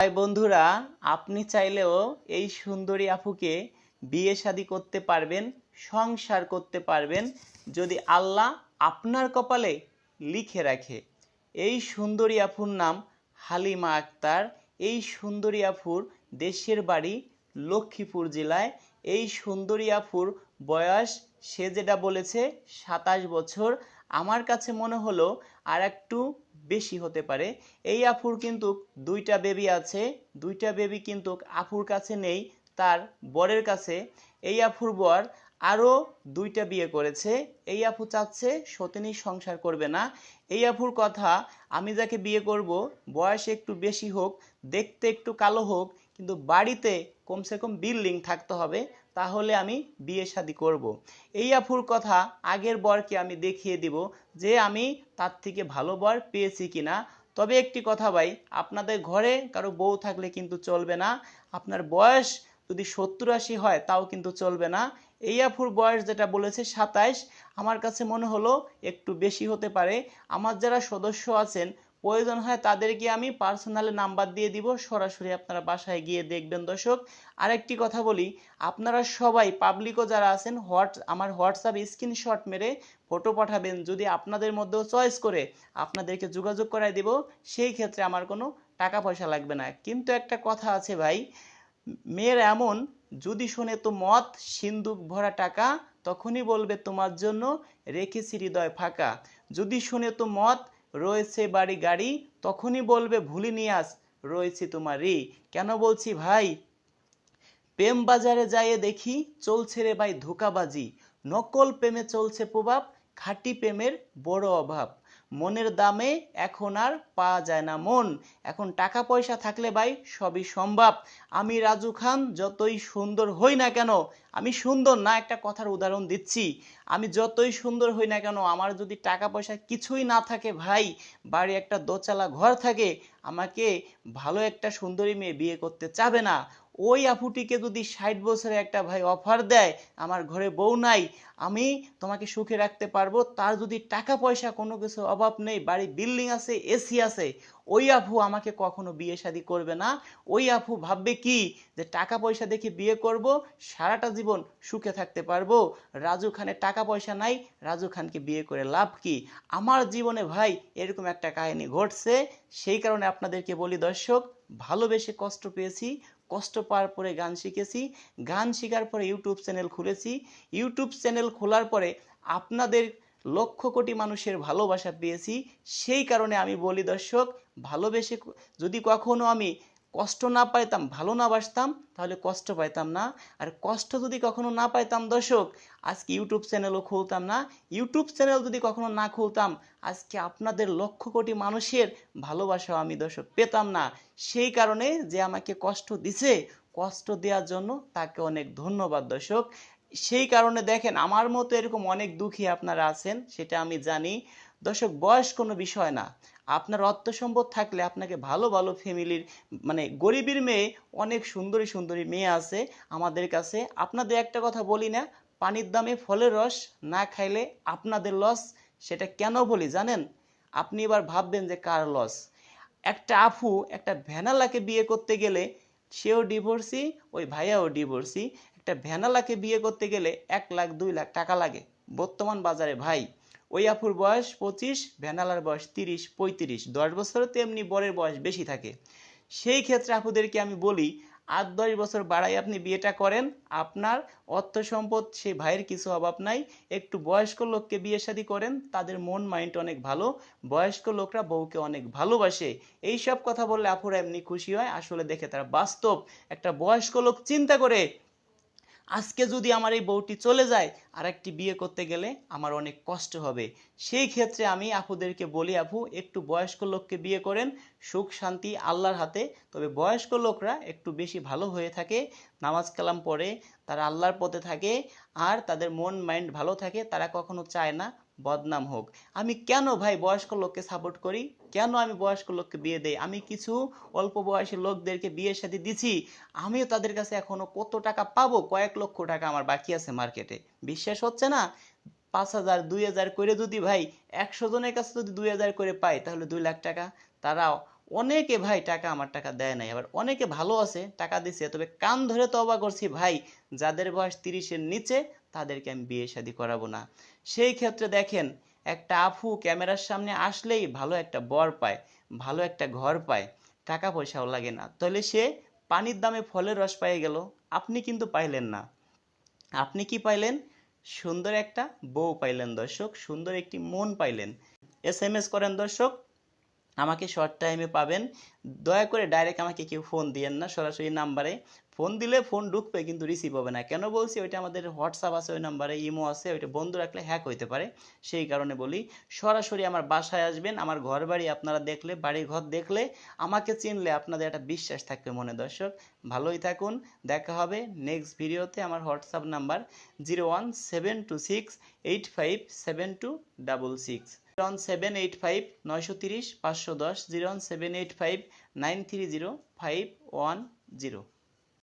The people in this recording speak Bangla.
তাই বন্ধুরা, আপনি চাইলেও এই সুন্দরী আপুকে বিয়ে শাদী করতে পারবেন, সংসার করতে পারবেন, যদি আল্লাহ আপনার কপালে লিখে রাখে। এই সুন্দরী আফুর নাম হালিমা আক্তার। এই সুন্দরী আফুর দেশের বাড়ি লক্ষ্মীপুর জেলায়। এই সুন্দরী আফুর বয়স সে যেটা বলেছে সাতাশ বছর, আমার কাছে মনে হলো আর একটু বেশি হতে পারে। এই আফুর কিন্তু দুইটা বেবি আছে, দুইটা বেবি কিন্তু আফুর কাছে নেই, তার বরের কাছে। এই আফুর বর আরও দুইটা বিয়ে করেছে। এই আপু চাচ্ছে সতিনী সংসার করবে না। এই আপুর কথা, আমি যাকে বিয়ে করব, বয়স একটু বেশি হোক, দেখতে একটু কালো হোক, কিন্তু বাড়িতে কমসে কম বিল্ডিং থাকতে হবে। তাহলে আমি বিয়ে শাদি করব। এই আপুর কথা আগের বরকে আমি দেখিয়ে দিব যে আমি তার থেকে ভালো বর পেয়েছি কিনা। তবে একটি কথা ভাই, আপনাদের ঘরে কারও বউ থাকলে কিন্তু চলবে না। আপনার বয়স যদি সত্তর আশি হয় তাও কিন্তু চলবে না। এই আফুর বয়স যেটা বলেছে সাতাইশ, আমার কাছে মনে হলো একটু বেশি হতে পারে। আমার যারা সদস্য আছেন প্রয়োজন হয় তাদেরকে আমি পার্সোনালি নাম্বার দিয়ে দিব, সরাসরি আপনারা বাসায় গিয়ে দেখবেন। দর্শক, আরেকটি কথা বলি, আপনারা সবাই পাবলিকও যারা আছেন হোয়াটস আমার হোয়াটসঅ্যাপ স্ক্রিনশট মেরে ফটো পাঠাবেন। যদি আপনাদের মধ্যেও চয়েস করে আপনাদেরকে যোগাযোগ করাই দিব, সেই ক্ষেত্রে আমার কোনো টাকা পয়সা লাগবে না। কিন্তু একটা কথা আছে ভাই, মেয়ের এমন, যদি শোনে তো মত সিন্দুক ভরা টাকা, তখনই বলবে তোমার জন্য রেখেছি হৃদয় ফাঁকা। যদি শুনে তো মত রয়েছে বাড়ি গাড়ি, তখনই বলবে ভুলিনি আস, রয়েছে তোমারই। কেন বলছি ভাই? প্রেম বাজারে যাইয়ে দেখি, চলছে রে ভাই ধোকাবাজি। নকল প্রেমে চলছে প্রভাব, খাঁটি প্রেমের বড় অভাব। মনের দামে এখন আর পাওয়া যায় না মন। এখন টাকা পয়সা থাকলে ভাই সবই সম্ভব। আমি রাজু খান, যতই সুন্দর হই না কেন, আমি সুন্দর না একটা কথার উদাহরণ দিচ্ছি। আমি যতই সুন্দর হই না কেন, আমার যদি টাকা পয়সা কিছুই না থাকে ভাই, বাড়ি একটা দোচালা ঘর থাকে, আমাকে ভালো একটা সুন্দরী মেয়ে বিয়ে করতে চাবে না। ওই আপুটিকে যদি ষাট বছরে একটা ভাই অফার দেয়, আমার ঘরে বউ নাই, আমি তোমাকে সুখে রাখতে পারব। তার যদি টাকা পয়সা কোনো কিছু অভাব নেই, বাড়ি বিল্ডিং আছে এসি আছে, ওই আপু আমাকে কখনো বিয়ে শাদী করবে না। ওই আপু ভাববে কি যে টাকা পয়সা দেখে বিয়ে করব, সারাটা জীবন সুখে থাকতে পারব। রাজু খানের টাকা পয়সা নাই, রাজু খানকে বিয়ে করে লাভ কি? আমার জীবনে ভাই এরকম একটা কাহিনী ঘটছে। সেই কারণে আপনাদেরকে বলি দর্শক, ভালোবেসে কষ্ট পেয়েছি কষ্ট পাওয়ার পরে গান শিখেছি। গান শেখার পরে ইউটিউব চ্যানেল খুলেছি। ইউটিউব চ্যানেল খোলার পরে আপনাদের লক্ষ কোটি মানুষের ভালোবাসা পেয়েছি। সেই কারণে আমি বলি, দর্শক, ভালোবেসে যদি কখনো আমি কষ্ট না পাইতাম, ভালো না বাসতাম, তাহলে কষ্ট পাইতাম না। আর কষ্ট যদি কখনো না পাইতাম দর্শক, আজকে ইউটিউব চ্যানেলও খুলতাম না। ইউটিউব চ্যানেল যদি কখনো না খুলতাম, আজকে আপনাদের লক্ষ কোটি মানুষের ভালোবাসাও আমি দর্শক পেতাম না। সেই কারণে যে আমাকে কষ্ট দিছে, কষ্ট দেওয়ার জন্য তাকে অনেক ধন্যবাদ দর্শক। সেই কারণে দেখেন, আমার মতো এরকম অনেক দুঃখী আপনারা আছেন, সেটা আমি জানি। দর্শক, বয়স কোনো বিষয় না। আপনার অর্থ সম্পদ থাকলে আপনাকে ভালো ভালো ফ্যামিলির মানে গরিবের মেয়ে, অনেক সুন্দরী সুন্দরী মেয়ে আছে আমাদের কাছে। আপনাদের একটা কথা বলি না, পানির দামে ফলের রস না খাইলে আপনাদের লস সেটা কেন বলি জানেন? আপনি এবার ভাববেন যে কার লস একটা আফু একটা ভ্যানালাকে বিয়ে করতে গেলে সেও ডিভোর্সি ওই ভাইয়াও ডিভোর্সি একটা ভ্যানালাকে বিয়ে করতে গেলে এক লাখ, দুই লাখ টাকা লাগে। বর্তমান বাজারে ভাই, ওই আপুর বয়স পঁচিশ, ভ্যানালার বয়স তিরিশ, পঁয়ত্রিশ। দশ বছরও তেমনি বরের বয়স বেশি থাকে। সেই ক্ষেত্রে আপুদেরকে আমি বলি, আট, দশ বছর বাড়াই আপনি বিয়েটা করেন, আপনার অর্থ সম্পদ, সেই ভাইয়ের কিছু অভাব নাই। একটু বয়স্ক লোককে বিয়ে শাদী করেন, তাদের মন, মাইন্ড অনেক ভালো। বয়স্ক লোকরা বউকে অনেক ভালোবাসে। এই সব কথা বললে আপুরা এমনি খুশি হয়। আসলে দেখে তারা বাস্তব। একটা বয়স্ক লোক চিন্তা করে আজকে যদি আমার এই বউটি চলে যায় আর একটি বিয়ে করতে গেলে আমার অনেক কষ্ট হবে। সেই ক্ষেত্রে আমি আপুদেরকে বলি, আপু, একটু বয়স্ক লোককে বিয়ে করেন, সুখ, শান্তি আল্লাহর হাতে। তবে বয়স্ক লোকরা একটু বেশি ভালো হয়ে থাকে, নামাজ কালাম পড়ে, তারা আল্লাহর পথে থাকে, আর তাদের মন, মাইন্ড ভালো থাকে, তারা কখনো চায় না বদনাম হোক। আমি কেন ভাই বয়স্ক লোককে সাপোর্ট করি? কেন আমি বয়স্ক লোককে বিয়ে দেই? আমি কিছু অল্প বয়সী লোকদেরকে বিয়ের সাথে দিছি। আমিও তাদের কাছে এখনও কত টাকা পাবো? কয়েক লক্ষ টাকা আমার বাকি আছে মার্কেটে বিশ্বাস হচ্ছে না? পাঁচ হাজার, দুই হাজার করে যদি ভাই একশো জনের কাছে যদি দুই হাজার করে পাই, তাহলে দুই লাখ টাকা। তারা অনেকে ভাই টাকা আমার টাকা দেয় নাই। আবার অনেকে ভালো আছে, টাকা দিছে। তবে কান ধরে তো তবা করছি ভাই, যাদের বয়স তিরিশের নিচে তাদেরকে আমি বিয়ে শাদী করাবো না। সেই ক্ষেত্রে দেখেন, একটা আফু ক্যামেরার সামনে আসলেই ভালো একটা বর পায়, ভালো একটা ঘর পায় টাকা পয়সাও লাগে না। তাহলে সে পানির দামে ফলের রস পাইয়ে গেল। আপনি কিন্তু পাইলেন না। আপনি কি পাইলেন? সুন্দর একটা বউ পাইলেন দর্শক, সুন্দর একটি মন পাইলেন। এস এম এস করেন দর্শক আমাকে শর্ট টাইমে পাবেন। দয়া করে ডাইরেক্ট আমাকে কেউ ফোন দিয়েন না, সরাসরি নাম্বারে ফোন দিলে ফোন ঢুকবে কিন্তু রিসিভ হবে না। কেন বলছি? ওইটা আমাদের হোয়াটসঅ্যাপ আছে, ওই নাম্বারে ইমো আছে, ওইটা বন্ধ রাখলে হ্যাক হইতে পারে। সেই কারণে বলি, সরাসরি আমার বাসায় আসবেন, আমার ঘর বাড়ি আপনারা দেখলে বাড়ি ঘর দেখলে, আমাকে চিনলে আপনাদের একটা বিশ্বাস থাকবে মনে। দর্শক, ভালোই থাকুন, দেখা হবে নেক্সট ভিডিওতে আমার WhatsApp number zero one seven two six eight five seven two double six zero seven eight five নয়শো তিরিশ পাঁচশো দশ zero one seven eight five nine three zero five one zero